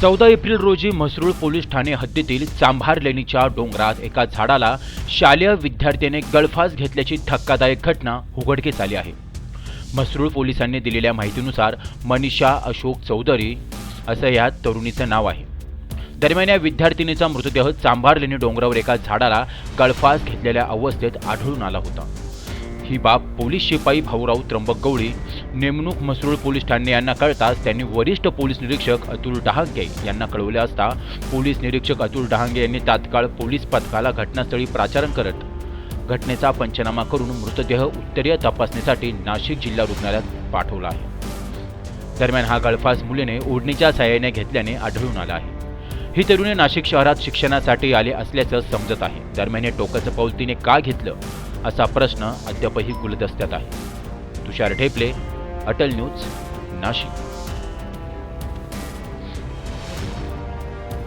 चौदा एप्रिल रोजी म्हसरूळ पोलीस ठाणे हद्दीतील चांभार लेणीच्या डोंगरात एका झाडाला शालेय विद्यार्थ्याने गळफास घेतल्याची धक्कादायक घटना उघडकीस आली आहे. म्हसरूळ पोलिसांनी दिलेल्या माहितीनुसार मनीषा अशोक चौधरी असं या तरुणीचं नाव आहे. दरम्यान या विद्यार्थिनीचा मृतदेह चांभार लेणी डोंगरावर एका झाडाला गळफास घेतलेल्या अवस्थेत आढळून आला होता. ही बाब पोलीस शिपाई भाऊराव त्र्यंबक गवळी नेमणूक मसरूळ पोलीस ठाणे यांना कळताच त्यांनी वरिष्ठ पोलीस निरीक्षक अतुल डहांगे यांना कळवले असता पोलीस निरीक्षक अतुल डहांगे यांनी तात्काळ पोलीस पथकाला घटनास्थळी प्राचारण करत घटनेचा पंचनामा करून मृतदेह उत्तरीय तपासणीसाठी नाशिक जिल्हा रुग्णालयात पाठवला आहे. दरम्यान हा गळफास मुलीने ओढणीच्या सहाय्याने घेतल्याने आढळून आला आहे. ही तरुणी नाशिक शहरात शिक्षणासाठी आले असल्याचं समजत आहे. दरम्यान हे टोकाचं पाऊल तिने का घेतलं? असा प्रश्न अद्यापही गुलदस्त्यात आहे. तुषार ढेपले अटल न्यूज नाशिक.